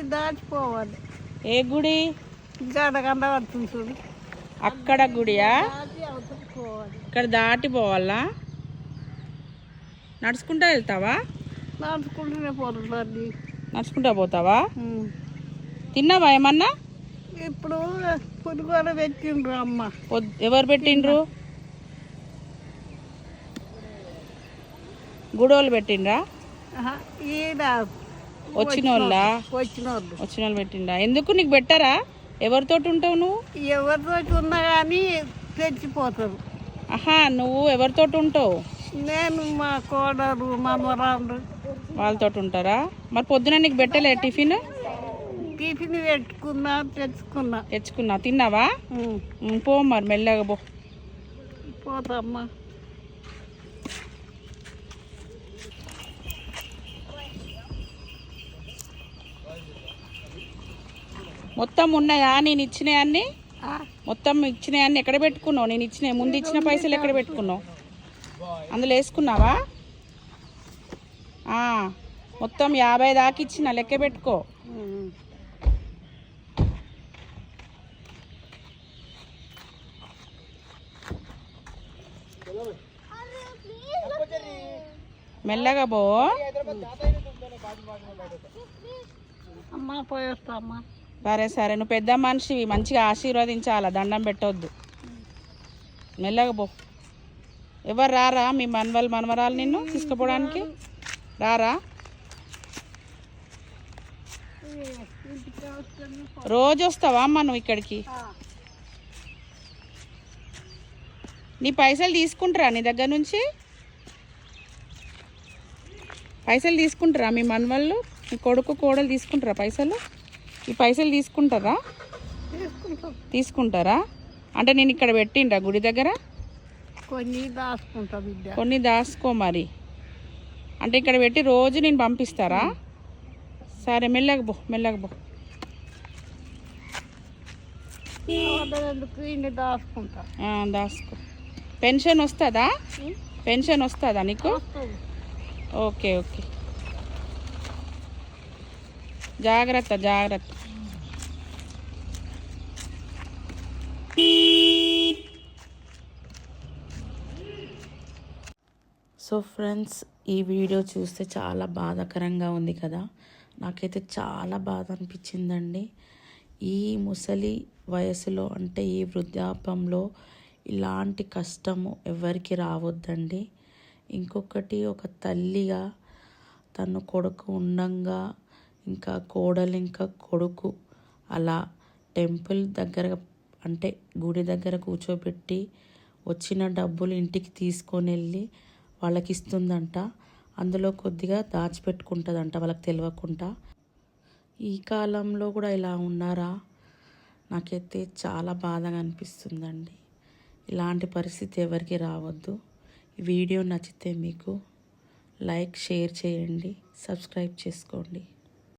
గుడి దాటిపోవాలి. ఏ గుడి? గడగండ పడుతుంది చూడు. అక్కడ గుడియా? ఇక్కడ దాటి పోవాలా. నడుచుకుంటా వెళ్తావా? నడుచుకుంటూనే పోతుంది నడుచుకుంటా పోతావా? తిన్నావా ఏమన్నా? ఇప్పుడు పులిగోర పెట్టిండ్రు అమ్మ. ఎవరు పెట్టిండ్రు? గుడోళ్ళు పెట్టిండ్రా? ఈడ వచ్చిన వాళ్ళ వచ్చిన వాళ్ళు వచ్చిన వాళ్ళు పెట్టిండ్రా ఎందుకు? నీకు పెట్టారా? ఎవరితోటి ఉంటావు నువ్వు? ఎవరితో ఉన్నా కానీ తెచ్చిపోతారు ఆహా నువ్వు ఎవరితోటి ఉంటావు? నేను మా కోడలు మనవరాలు వాళ్ళతోటి ఉంటారా? మరి పొద్దున నీకు పెట్టలే టిఫిన్? టిఫిన్ పెట్టుకున్నా తెచ్చుకున్నా. తెచ్చుకున్నా. తిన్నావా? పో మరి మెల్లగా పో. పోతమ్మా. మొత్తం ఉన్నాయా? నేను ఇచ్చినవన్నీ ఆ, మొత్తం ఇచ్చినవన్నీ ఎక్కడ పెట్టుకున్నావు? నేను ఇచ్చిన ముందు ఇచ్చిన పైసలు ఎక్కడ పెట్టుకున్నావు? అందులో వేసుకున్నావా? మొత్తం యాభై దాకా ఇచ్చిన లెక్క పెట్టుకో. మెల్లగా పో. అమ్మా పోయేస్తా అమ్మా సరే సరే. నువ్వు పెద్ద మనిషివి మంచిగా ఆశీర్వదించాలా? దండం పెట్టొద్దు. మెల్లగా పో. ఎవరు రారా మీ మనవలు మనవరాలు నిన్ను తీసుకుపోవడానికి? రారా? రోజు వస్తావా అమ్మ నువ్వు ఇక్కడికి? నీ పైసలు తీసుకుంటారా నీ దగ్గర నుంచి? పైసలు తీసుకుంటారా మీ మనవాళ్ళు? మీ కొడుకు కోడలు తీసుకుంటారా పైసలు? ఈ పైసలు తీసుకుంటారా? తీసుకుంటాం. తీసుకుంటారా? అంటే నేను ఇక్కడ పెట్టిండ్రా గుడి దగ్గర? కొన్ని దాచుకుంటా బిడ్డ. కొన్ని దాసుకో మరి. అంటే ఇక్కడ పెట్టి రోజు నేను పంపిస్తారా? సరే మెల్లగా పో మెల్లగా ఆ, దాసుకో పెన్షన్ వస్తుందా? పెన్షన్ వస్తుందా నీకు? Okay okay. జాగ్రత్త జాగ్రత్త. సో ఫ్రెండ్స్ ఈ వీడియో చూస్తే చాలా బాధాకరంగా ఉంది కదా? నాకైతే చాలా బాధ అనిపించిందండి. ఈ ముసలి వయసులో అంటే ఈ వృద్ధాపంలో ఇలాంటి కష్టము ఎవరికి రావద్దండి. ఇంకొకటి ఒక తల్లిగా తను కొడుకు ఉండంగా ఇంకా కోడలు ఇంకా కొడుకు. అలా టెంపుల్ దగ్గర అంటే గుడి దగ్గర కూర్చోబెట్టి వచ్చిన డబ్బులు ఇంటికి తీసుకొని వెళ్ళి వాళ్ళకి ఇస్తుందంట అందులో కొద్దిగా దాచిపెట్టుకుంటుందంట వాళ్ళకి తెలియకుండా ఈ కాలంలో కూడా ఇలా ఉన్నారా? నాకైతే చాలా బాధగా అనిపిస్తుందండి. ఇలాంటి పరిస్థితి ఎవరికి రావద్దు. ఈ వీడియో నచ్చితే మీకు లైక్ షేర్ చేయండి. సబ్స్క్రైబ్ చేసుకోండి.